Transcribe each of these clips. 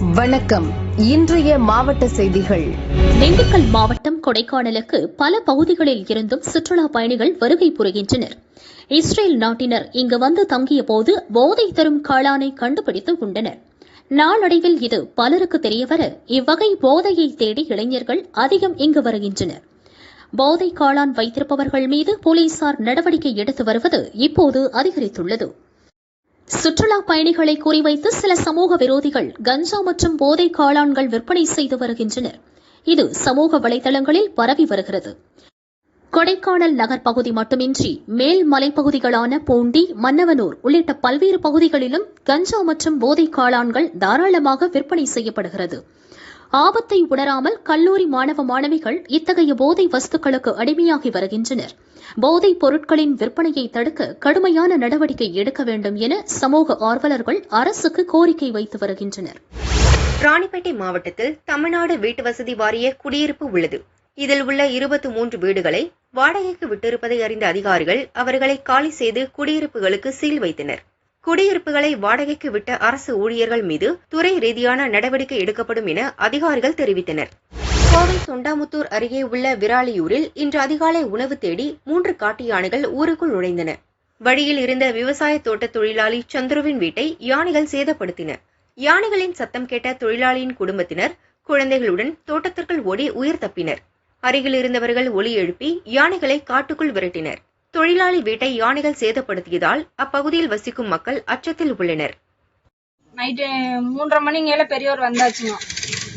வணக்கம். இன்றைய மாவட்ட செய்திகள். திண்டுக்கல் மாவட்டம் கொடைக்கானலுக்கு பல பகுதிகளில் இருந்தும் சுற்றுலா பயணிகள் வருகை புரிகின்றனர். இஸ்ரேல் நாட்டினர் இங்கு வந்து தங்கிய போது போதை தரும் காளானை கண்டுபிடித்து உண்டனர் நாளடைவில் இது பலருக்கு தெரியவர இவ்வகை போதையை தேடி இளைஞர்கள் அதிகம் இங்கு வருகின்றனர். போதை காளான் வைத்திருப்பவர்கள் மீது போலீசார் நடவடிக்கை எடுத்து வருவது இப்போது அதிகரித்துள்ளது. சுற்றுலா பயணிகளை குறிவைத்து சில சமூக விரோதிகள் கஞ்சா மற்றும் போதை காளான்கள் விற்பனை செய்து வருகின்றனர். இது சமூக வலைதளங்களில் பரவி வருகிறது. கொடைக்கானல் நகர் பகுதி மட்டுமின்றி மேல் மலைப்பகுதிகளான பூண்டி மன்னவனூர் உள்ளிட்ட பல்வேறு பகுதிகளிலும் கஞ்சா மற்றும் போதை காளான்கள் தாராளமாக விற்பனை செய்யப்படுகிறது. ஆபத்தை உணராமல் கல்லூரி மாணவ மாணவிகள் இத்தகைய போதை வஸ்துக்களுக்கு அடிமையாகி வருகின்றனர். போதைப் பொருட்களின் விற்பனையை தடுக்க கடுமையான நடவடிக்கை எடுக்க வேண்டும் என சமூக ஆர்வலர்கள் அரசுக்கு கோரிக்கை வைத்து வருகின்றனர். ராணிப்பேட்டை மாவட்டத்தில் தமிழ்நாடு வீட்டு வசதி வாரிய குடியிருப்பு உள்ளது. இதில் உள்ள இருபத்தி மூன்று வீடுகளை வாடகைக்கு விட்டிருப்பதை அறிந்த அதிகாரிகள் அவர்களை காலி செய்து குடியிருப்புகளுக்கு சீல் வைத்தனர். குடியிருப்புகளை வாடகைக்கு விட்ட அரசு ஊழியர்கள் மீது துறை ரீதியான நடவடிக்கை எடுக்கப்படும் என அதிகாரிகள் தெரிவித்தனர். கோவை தொண்டாமுத்தூர் அருகே உள்ள விராலியூரில் இன்று அதிகாலை உணவு தேடி மூன்று காட்டு யானைகள் ஊருக்குள் நுழைந்தன. வழியில் இருந்த விவசாய தோட்ட தொழிலாளி சந்துருவின் வீட்டை யானைகள் சேதப்படுத்தின. யானைகளின் சத்தம் கேட்ட தொழிலாளியின் குடும்பத்தினர் குழந்தைகளுடன் தோட்டத்திற்குள் ஓடி உயிர் தப்பினர். அருகில் இருந்தவர்கள் ஒலி எழுப்பி யானைகளை காட்டுக்குள் விரட்டினர். தொழிலாளி வீட்டை யானைகள் சேதப்படுத்தியதால் அப்பகுதியில் வசிக்கும் மக்கள் அச்சத்தில் உள்ளனர். நைட்டு மூன்றரை மணிங்கேல பெரியவர் வந்தாச்சுங்க.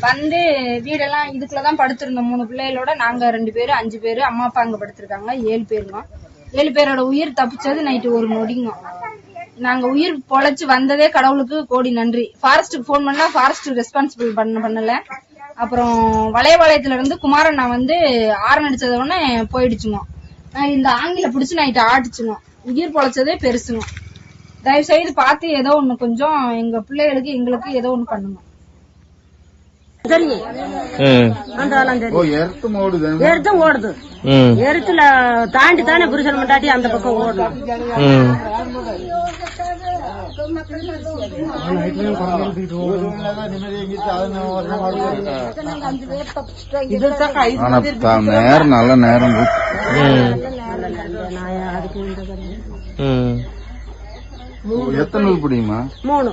வந்து வீடெல்லாம் இதுக்குள்ளதான் படுத்திருந்தோம். மூணு பிள்ளைகளோட நாங்க ரெண்டு பேரு அஞ்சு பேரு அம்மா அப்பா அங்க படுத்திருக்காங்க. ஏழு பேருங்க. ஏழு பேரோட உயிர் தப்பிச்சது நைட்டு ஒரு நொடிங்க. நாங்க உயிர் பொழைச்சு வந்ததே கடவுளுக்கு கோடி நன்றி. ஃபாரஸ்ட்டுக்கு ஃபோன் பண்ணா ஃபாரஸ்ட் ரெஸ்பான்சிபிள் பண்ண பண்ணல. அப்புறம் வளையபாளையத்துல இருந்து குமாரண்ணா வந்து ஆரன் அடிச்சத உடனே போயிடுச்சுங்க. இந்த ஆங்கில பிடிச்சு நைட்டு ஆட்டுச்சுங்க உயிர் பொழைச்சதே பெருசுங்க. தயவு செய்து பார்த்து ஏதோ ஒண்ணு கொஞ்சம் எங்க பிள்ளைகளுக்கு எங்களுக்கு ஏதோ ஒண்ணு பண்ணுங்க. தெரியும் ஆண்டாலாம் தெரியும் ஓ எர்த்து ஓடுது எருத்து ஓடுது எருத்துல தாண்டி தானே புருஷன் மண்டாட்டி அந்த பக்கம் த- நேரம் நல்ல நேரம் எத்தனை பிடிக்குமா மூணு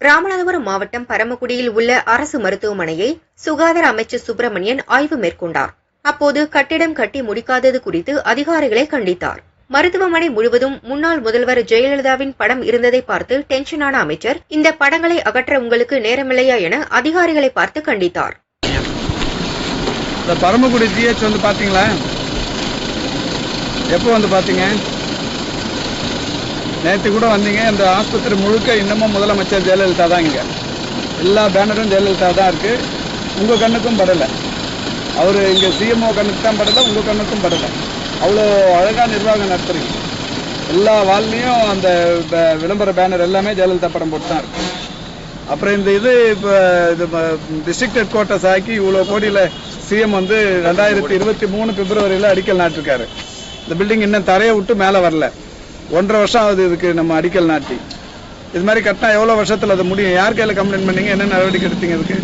ராமநாதபுரம் மாவட்டம் பரமக்குடியில் உள்ள அரசு மருத்துவமனையை சுகாதார அமைச்சர் சுப்பிரமணியன் ஆய்வு மேற்கொண்டார். அப்போது கட்டிடம் கட்டி முடிக்காதது குறித்து அதிகாரிகளை கண்டித்தார். மருத்துவமனை முழுவதும் முன்னாள் முதல்வர் ஜெயலலிதாவின் படம் இருந்ததை பார்த்து டென்ஷனான அமைச்சர் இந்த படங்களை அகற்ற உங்களுக்கு நேரமில்லையா என அதிகாரிகளை பார்த்து கண்டித்தார். பரமக்குடி ஜிஹெச் வந்து பாத்தீங்களா? எப்போ வந்து பாத்தீங்க? நேற்று கூட வந்தீங்க இந்த ஆஸ்பத்திரி முழுக்க இன்னமும் முதலமைச்சர் ஜெயலலிதா தான் இங்க. எல்லா பேனரும் ஜெயலலிதா தான் இருக்கு. உங்க கண்ணுக்கும் படல. அவரு இங்க சிஎம்ஓ கண்ணுக்கு தான் படல உங்க கண்ணுக்கும் படலை. அவ்வளோ அழகாக நிர்வாகம் நடத்துறீங்க எல்லா வாழ்லையும் அந்த விளம்பர பேனர் எல்லாமே ஜெயலலிதா படம் போட்டு தான் இருக்கு. அப்புறம் இந்த இது இப்போ இது டிஸ்ட்ரிக்ட் ஹெட் குவார்ட்டர்ஸ் ஆக்கி இவ்வளோ கோடியில் சிஎம் வந்து ரெண்டாயிரத்தி இருபத்தி மூணு பிப்ரவரியில் அடிக்கல் நாட்டிருக்காரு இந்த பில்டிங் இன்னும் தரையை விட்டு மேலே வரல. ஒன்றரை வருஷம் ஆகுது இதுக்கு நம்ம அடிக்கல் நாட்டி. இது மாதிரி கட்டினா எவ்வளோ வருஷத்தில் அது முடியும்? யார் கையில் கம்ப்ளைண்ட் பண்ணீங்க? என்ன நடவடிக்கை எடுத்தீங்க இதுக்கு?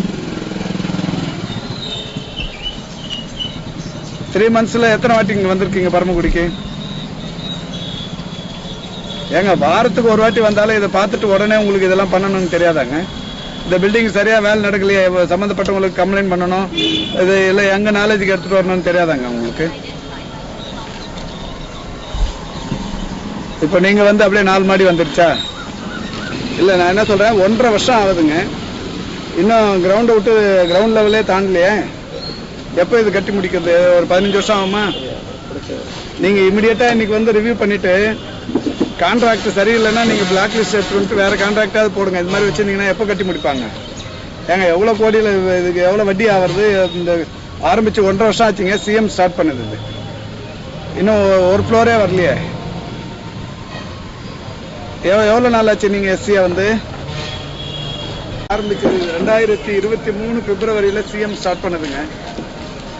த்ரீ மந்த்ஸில் எத்தனை வாட்டி இங்கே வந்திருக்கீங்க பரமக்குடிக்கு? ஏங்க வாரத்துக்கு ஒரு வாட்டி வந்தாலும் இதை பார்த்துட்டு உடனே உங்களுக்கு இதெல்லாம் பண்ணணும்னு தெரியாதாங்க? இந்த பில்டிங் சரியாக வேலை நடக்கலையே சம்மந்தப்பட்டவங்களுக்கு கம்ப்ளைண்ட் பண்ணணும் இது இல்லை எங்கள் நாலேஜுக்கு எடுத்துகிட்டு வரணும்னு தெரியாதாங்க உங்களுக்கு? இப்போ நீங்கள் வந்து அப்படியே நாலு மாடி வந்துருச்சா? இல்லை நான் என்ன சொல்கிறேன் ஒன்றரை வருஷம் ஆகுதுங்க. இன்னும் கிரவுண்டை விட்டு கிரவுண்ட் லெவலே தாண்டலையே. எப்போ இது கட்டி முடிக்கிறது? ஒரு பதினஞ்சு வருஷம் ஆகுமா? நீங்கள் இமிடியேட்டா இன்னைக்கு வந்து ரிவ்யூ பண்ணிட்டு கான்ட்ராக்ட் சரியில்லைன்னா நீங்கள் பிளாக் லிஸ்ட் எடுத்துட்டு வேறு கான்ட்ராக்டாவது போடுங்க. இது மாதிரி வச்சிருந்தீங்கன்னா எப்போ கட்டி முடிப்பாங்க? ஏங்க எவ்வளோ கோடியில இதுக்கு எவ்வளோ வட்டி ஆகிறது இந்த ஆரம்பித்து ஒன்றரை வருஷம் ஆச்சுங்க சிஎம் ஸ்டார்ட் பண்ணுது இது. இன்னும் ஒரு ஃப்ளோரே வரலையே. எவ்வளவு எவ்வளோ நாள் ஆச்சு நீங்கள் எஸ்சியை வந்து? ஆரம்பிச்சது ரெண்டாயிரத்தி இருபத்தி மூணு பிப்ரவரியில் சிஎம் ஸ்டார்ட் பண்ணுதுங்க.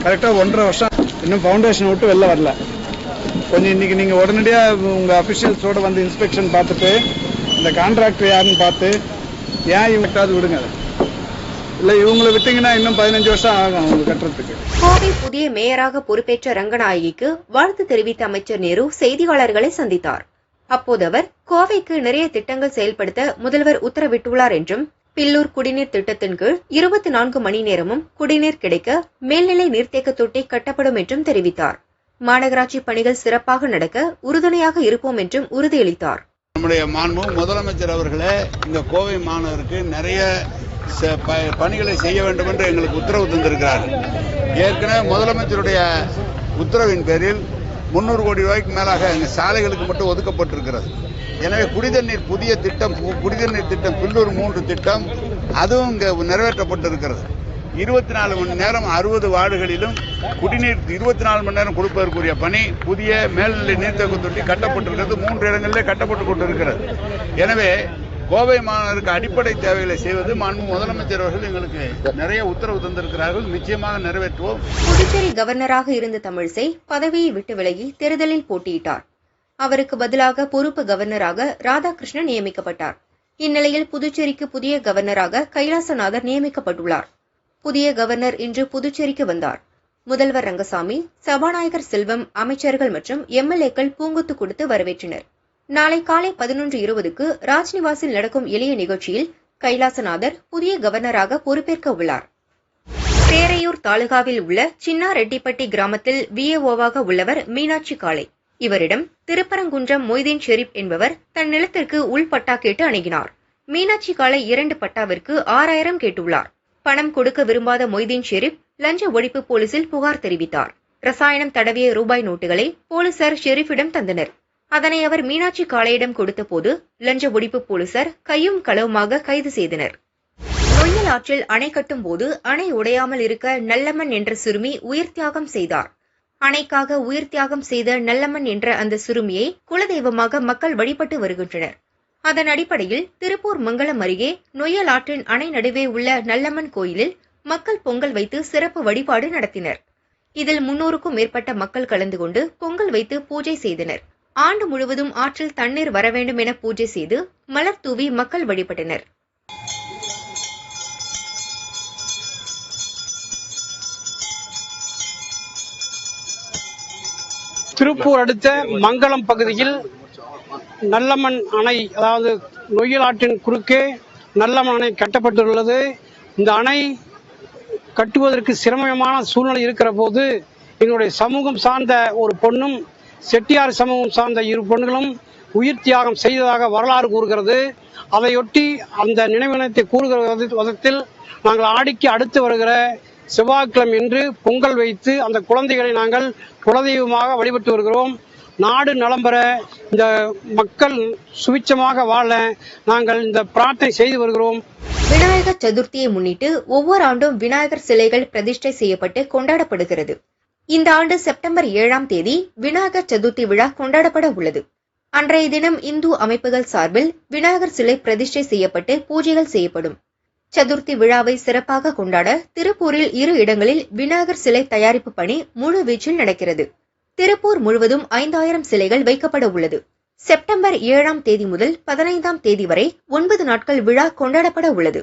கரெக்டா ஒன்றரை வருஷம் இன்னும் ஃபவுண்டேஷன் விட்டு வெளில வரல. கொஞ்சம் இன்றைக்கி நீங்கள் உடனடியா உங்க அஃபிஷியல்ஸோடு வந்து இன்ஸ்பெக்ஷன் பார்த்துட்டு இந்த கான்ட்ராக்டர் யாருன்னு பார்த்து ஏன் இவங்கட்டாவது விடுங்க? இல்லை இவங்களை விட்டீங்கன்னா இன்னும் பதினஞ்சு வருஷம் ஆகும் அவங்க கட்டுறதுக்கு. கோவை புதிய மேயராக பொறுப்பேற்ற ரங்கநாயகிக்கு வாழ்த்து தெரிவித்த அமைச்சர் நேரு செய்தியாளர்களை சந்தித்தார். அப்போது அவர் கோவைக்கு நிறைய திட்டங்கள் செயல்படுத்த முதல்வர் உத்தரவிட்டுள்ளார் என்றும் பில்லூர் குடிநீர் திட்டத்தின் கீழ் இருபத்தி நான்கு மணி நேரமும் குடிநீர் கிடைக்க மேல்நிலை நீர்த்தேக்க தொட்டி கட்டப்படும் என்றும் தெரிவித்தார். மாநகராட்சி பணிகள் சிறப்பாக நடக்க உறுதுணையாக இருப்போம் என்றும் உறுதியளித்தார். நம்முடைய மாண்பு முதலமைச்சர் அவர்களே இந்த கோவை மாநகருக்கு நிறைய ச- ப- பணிகளை செய்ய வேண்டும் என்று எங்களுக்கு உத்தரவு தந்திருக்கிறார். ஏற்கனவே முதலமைச்சருடைய உத்தரவின் பேரில் முன்னூறு கோடி ரூபாய்க்கு மேலாக எங்கள் சாலைகளுக்கு மட்டும் ஒதுக்கப்பட்டிருக்கிறது. எனவே குடிதண்ணீர் புதிய திட்டம் பு- குடிதண்ணீர் திட்டம் பில்லூர் மூன்று திட்டம் அதுவும் இங்கே நிறைவேற்றப்பட்டிருக்கிறது. இருபத்தி நாலு மணி நேரம் அறுபது வார்டுகளிலும் குடிநீர் இருபத்தி நாலு மணி நேரம் கொடுப்பதற்குரிய பணி புதிய மேல்நிலை நீர்த்தேக்க தொட்டி கட்டப்பட்டிருக்கிறது. மூன்று இடங்களிலே கட்டப்பட்டு கொண்டிருக்கிறது. எனவே கோவை மாநகருக்கு அடிப்படை தேவைகளை செய்வது மாண்பு முதலமைச்சர் அவர்கள் எங்களுக்கு நிறைய உத்தரவு தந்திருக்கிறார்கள். நிச்சயமாக நிறைவேற்றுவோம். புதுச்சேரி கவர்னராக இருந்த தமிழிசை பதவியை விட்டு விலகி தேர்தலில் போட்டியிட்டார். அவருக்கு பதிலாக பொறுப்பு கவர்னராக ராதாகிருஷ்ணன் நியமிக்கப்பட்டார். இந்நிலையில் புதுச்சேரிக்கு புதிய கவர்னராக கைலாசநாதர் நியமிக்கப்பட்டுள்ளார். புதிய கவர்னர் இன்று புதுச்சேரிக்கு வந்தார். முதல்வர் ரங்கசாமி சபாநாயகர் செல்வம் அமைச்சர்கள் மற்றும் எம்எல்ஏக்கள் பூங்குத்து கொடுத்து வரவேற்றனர். நாளை காலை பதினொன்று இருபதுக்கு ராஜ்நிவாசில் நடக்கும் எளிய நிகழ்ச்சியில் கைலாசநாதர் புதிய கவர்னராக பொறுப்பேற்க உள்ளார். பேரையூர் தாலுகாவில் உள்ள சின்னாரெட்டிப்பட்டி கிராமத்தில் விஏஓவாக உள்ளவர் மீனாட்சி காளை. இவரிடம் திருப்பரங்குன்றம் மொய்தீன் ஷெரீப் என்பவர் தன் நிலத்திற்கு உள்பட்டா கேட்டு அணுகினார். மீனாட்சி காளை இரண்டு பட்டாவிற்கு ஆறாயிரம் கேட்டுள்ளார். பணம் கொடுக்க விரும்பாத மொய்தீன் ஷெரீப் லஞ்ச ஒழிப்பு போலீசில் புகார் தெரிவித்தார். ரசாயனம் தடவிய ரூபாய் நோட்டுகளை போலீசார் ஷெரீஃபிடம் தந்தனர். அதனை அவர் மீனாட்சி காளையிடம் கொடுத்தபோது லஞ்ச ஒழிப்பு போலீசார் கையும் களவுமாக கைது செய்தனர். நொய்யல் ஆற்றில் அணை கட்டும் போது அணை உடையாமல் இருக்க நல்லம்மன் என்ற சிறுமி உயிர் தியாகம் செய்தார். அணைக்காக உயிர் தியாகம் செய்த நல்லம்மன் என்ற அந்த சிறுமியை குலதெய்வமாக மக்கள் வழிபட்டு வருகின்றனர். அதன் அடிப்படையில் திருப்பூர் மங்கலம் அருகே நொய்யல் ஆற்றின் அணை நடுவே உள்ள நல்லம்மன் கோயிலில் மக்கள் பொங்கல் வைத்து சிறப்பு வழிபாடு நடத்தினர். இதில் முன்னூறுக்கும் மேற்பட்ட மக்கள் கலந்து கொண்டு பொங்கல் வைத்து பூஜை செய்தனர். ஆண்டு முழுவதும் ஆற்றில் தண்ணீர் வர வேண்டும் என பூஜை செய்து மலர் தூவி மக்கள் வழிபட்டனர். திருப்பூர் அடுத்த மங்களம் பகுதியில் நல்லம்மன் அணை அதாவது நொய்யல் ஆற்றின் குறுக்கே நல்லம்மன் அணை கட்டப்பட்டுள்ளது. இந்த அணை கட்டுவதற்கு சிரமமான சூழ்நிலை இருக்கிற போது எங்களுடைய சமூகம் சார்ந்த ஒரு பொண்ணும் செட்டியார் சமூகம் சார்ந்த இரு பொண்ணுகளும் உயிர் தியாகம் செய்ததாக வரலாறு கூறுகிறது. அதையொட்டி அந்த நினைவினத்தை கூறுகிற விதத்தில் நாங்கள் ஆடிக்கு அடுத்து வருகிற செவ்வாய்க்கிழமை என்று பொங்கல் வைத்து அந்த குழந்தைகளை நாங்கள் குலதெய்வமாக வழிபட்டு வருகிறோம். நாடு நலம் பெற இந்த மக்கள் சுவிச்சமாக வாழ நாங்கள் இந்த பிரார்த்தனை செய்து வருகிறோம். விநாயகர் சதுர்த்தியை முன்னிட்டு ஒவ்வொரு ஆண்டும் விநாயகர் சிலைகள் பிரதிஷ்டை செய்யப்பட்டு கொண்டாடப்படுகிறது. இந்த ஆண்டு செப்டம்பர் ஏழாம் தேதி விநாயகர் சதுர்த்தி விழா கொண்டாடப்பட உள்ளது. அன்றைய தினம் இந்து அமைப்புகள் சார்பில் விநாயகர் சிலை பிரதிஷ்டை செய்யப்பட்டு பூஜைகள் செய்யப்படும். சதுர்த்தி விழாவை சிறப்பாக கொண்டாட திருப்பூரில் இரு இடங்களில் விநாயகர் சிலை தயாரிப்பு பணி முழு வீச்சில் நடக்கிறது. திருப்பூர் முழுவதும் ஐந்தாயிரம் சிலைகள் வைக்கப்பட உள்ளது. செப்டம்பர் ஏழாம் தேதி முதல் பதினைந்தாம் தேதி வரை ஒன்பது நாட்கள் விழா கொண்டாடப்பட உள்ளது.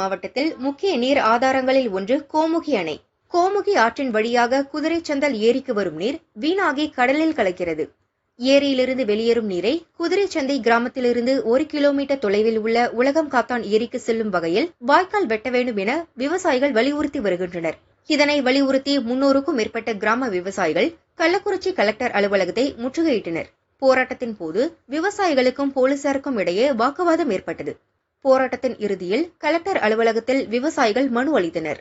மாவட்டத்தில் முக்கிய நீர் ஆதாரங்களில் ஒன்று கோமுகி அணை. கோமுகி ஆற்றின் வழியாக குதிரைச்சந்தல் ஏரிக்கு வரும் நீர் வீணாகி கடலில் கலக்கிறது. ஏரியிலிருந்து வெளியேறும் நீரை குதிரைச்சந்தை கிராமத்திலிருந்து ஒரு கிலோமீட்டர் தொலைவில் உள்ள உலகம் காத்தான் ஏரிக்கு செல்லும் வகையில் வாய்க்கால் வெட்ட வேண்டும் என விவசாயிகள் வலியுறுத்தி வருகின்றனர். இதனை வலியுறுத்தி முன்னூறுக்கும் மேற்பட்ட கிராம விவசாயிகள் கள்ளக்குறிச்சி கலெக்டர் அலுவலகத்தை முற்றுகையிட்டனர். போராட்டத்தின் போது விவசாயிகளுக்கும் போலீசாருக்கும் இடையே வாக்குவாதம் ஏற்பட்டது. போராட்டத்தின் இறுதியில் கலெக்டர் அலுவலகத்தில் விவசாயிகள் மனு அளித்தனர்